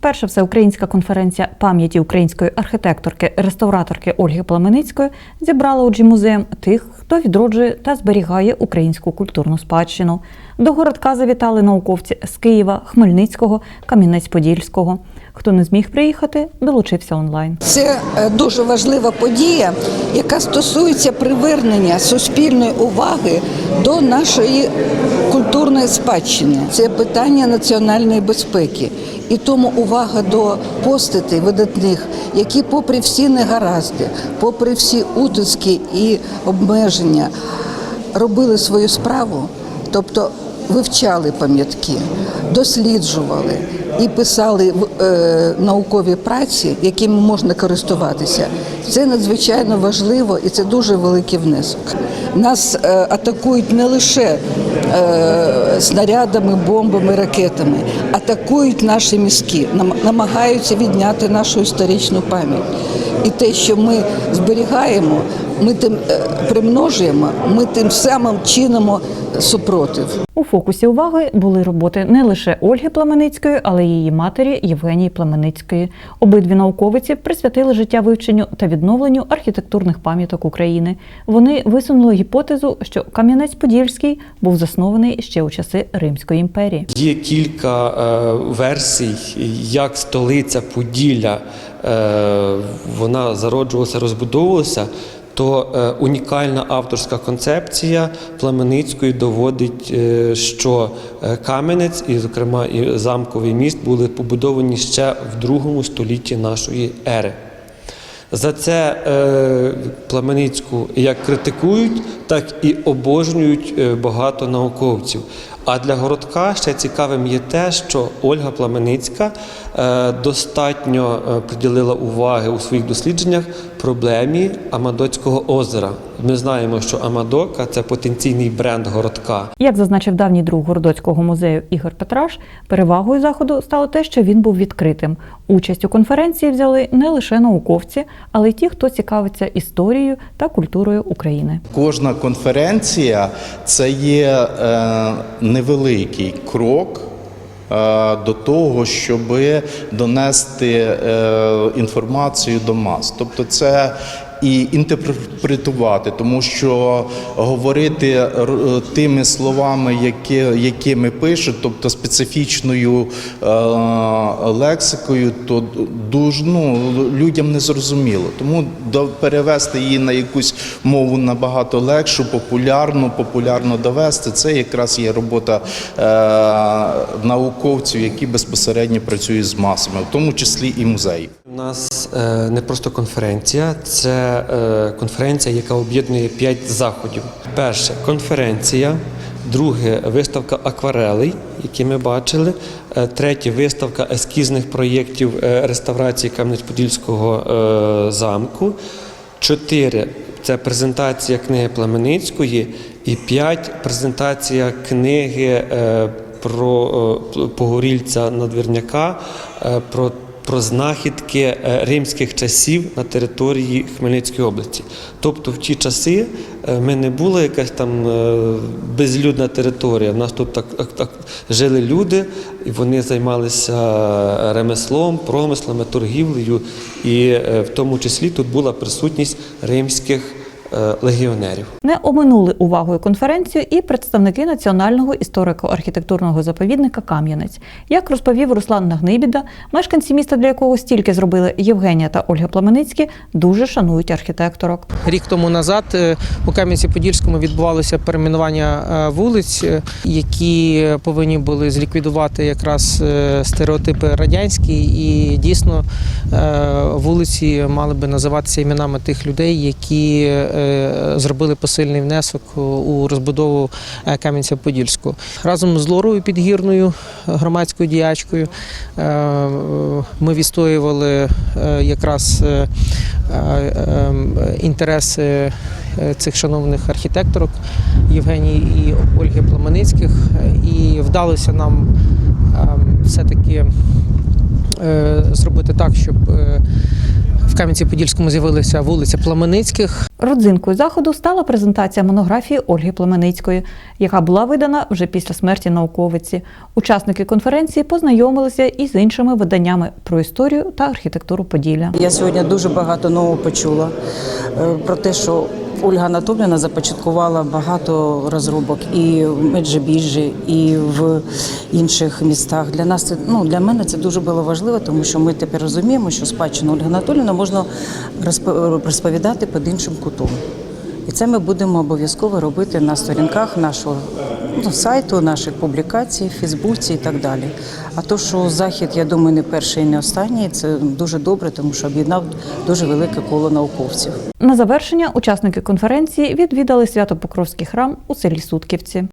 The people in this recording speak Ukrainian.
Перша всеукраїнська конференція пам'яті української архітекторки, реставраторки Ольги Пламеницької зібрала у музеєм тих, хто відроджує та зберігає українську культурну спадщину. До городка завітали науковці з Києва, Хмельницького, Кам'янець-Подільського. Хто не зміг приїхати, долучився онлайн. Це е, дуже важлива подія, яка стосується привернення суспільної уваги до нашої культурної спадщини. Це питання національної безпеки. І тому увага до постатей видатних, які, попри всі негаразди, попри всі утиски і обмеження, робили свою справу, тобто вивчали пам'ятки, досліджували і писали е, наукові праці, якими можна користуватися. Це надзвичайно важливо і це дуже великий внесок. Нас е, атакують не лише е, снарядами, бомбами, ракетами, атакують наші мізки, намагаються відняти нашу історичну пам'ять. І те, що ми зберігаємо, ми тим е, примножуємо, ми тим самим чинимо супротив. У фокусі уваги були роботи не лише Ольги Пламеницької, але й її матері Євгенії Пламеницької. Обидві науковиці присвятили життя вивченню та відновленню архітектурних пам'яток України. Вони висунули гіпотезу, що Кам'янець-Подільський був заснований ще у часи Римської імперії. Є кілька е, версій, як столиця Поділля е, вона зароджувалася, розбудовувалася. То е, унікальна авторська концепція Пламеницької доводить, е, що е, Кам'янець і, зокрема, і замковий міст були побудовані ще в другому столітті нашої ери. За це е, Пламеницьку як критикують, так і обожнюють е, багато науковців. А для городка ще цікавим є те, що Ольга Пламеницька е, достатньо е, приділила уваги у своїх дослідженнях проблемі Амадоцького озера. Ми знаємо, що Амадока це потенційний бренд городка. Як зазначив давній друг Городоцького музею Ігор Петраш, перевагою заходу стало те, що він був відкритим. Участь у конференції взяли не лише науковці, але й ті, хто цікавиться історією та культурою України. Кожна конференція це є е, невеликий крок. е, До того, щоб донести е, інформацію до мас. Тобто це і інтерпретувати, тому що говорити тими словами, які, якими пишуть, тобто специфічною е, лексикою, то дуже ну, людям не зрозуміло. Тому до, перевести її на якусь мову набагато легшу, популярну, популярно довести. Це якраз є робота е, науковців, які безпосередньо працюють з масами, в тому числі і музеїв. У нас е, не просто конференція, це е, конференція, яка об'єднує п'ять заходів. Перше конференція, друге виставка акварелей, які ми бачили. Е, третє виставка ескізних проєктів реставрації Кам'янець-Подільського замку. Чотири це презентація книги Пламеницької, і п'ять презентація книги про погорільця надвірняка, про про знахідки е, римських часів на території Хмельницької області. Тобто в ті часи е, ми не була якась там е, безлюдна територія. У нас тут так, так, так жили люди, і вони займалися ремеслом, промислами, торгівлею, і в тому числі тут була присутність римських легіонерів. Не оминули увагою конференцію і представники Національного історико-архітектурного заповідника Кам'янець. Як розповів Руслан Нагнибіда, мешканці міста, для якого стільки зробили Євгенія та Ольга Пламеницькі, дуже шанують архітекторок. Рік тому назад е, у Кам'янці-Подільському відбувалося перейменування е, вулиць, е, які повинні були зліквідувати якраз е, стереотипи радянські, і дійсно е, вулиці мали би називатися іменами тих людей, які е, зробили посильний внесок у розбудову е, Кам'янця-Подільського. Разом з Лорою Підгірною, громадською діячкою, е, ми відстоювали е, якраз е, е, інтереси е, цих шановних архітекторок Євгенії і Ольги Пламеницьких. І вдалося нам е, все-таки е, зробити так, щоб е, В Кам'янці-Подільському з'явилася вулиця Пламеницьких. Родзинкою заходу стала презентація монографії Ольги Пламеницької, яка була видана вже після смерті науковиці. Учасники конференції познайомилися із іншими виданнями про історію та архітектуру Поділля. Я сьогодні дуже багато нового почула е, про те, що Ольга Анатоліна започаткувала багато розробок і в Меджибіжі, і в інших містах. Для нас це ну для мене це дуже було важливо, тому що ми тепер розуміємо, що спадщину Ольги Анатоліна можна розп- розповідати під іншим кутом. І це ми будемо обов'язково робити на сторінках нашого ну, сайту, наших публікацій, Фейсбуці і так далі. А то, що захід, я думаю, не перший і не останній, це дуже добре, тому що об'єднав дуже велике коло науковців. На завершення учасники конференції відвідали Свято-Покровський храм у селі Сутківці.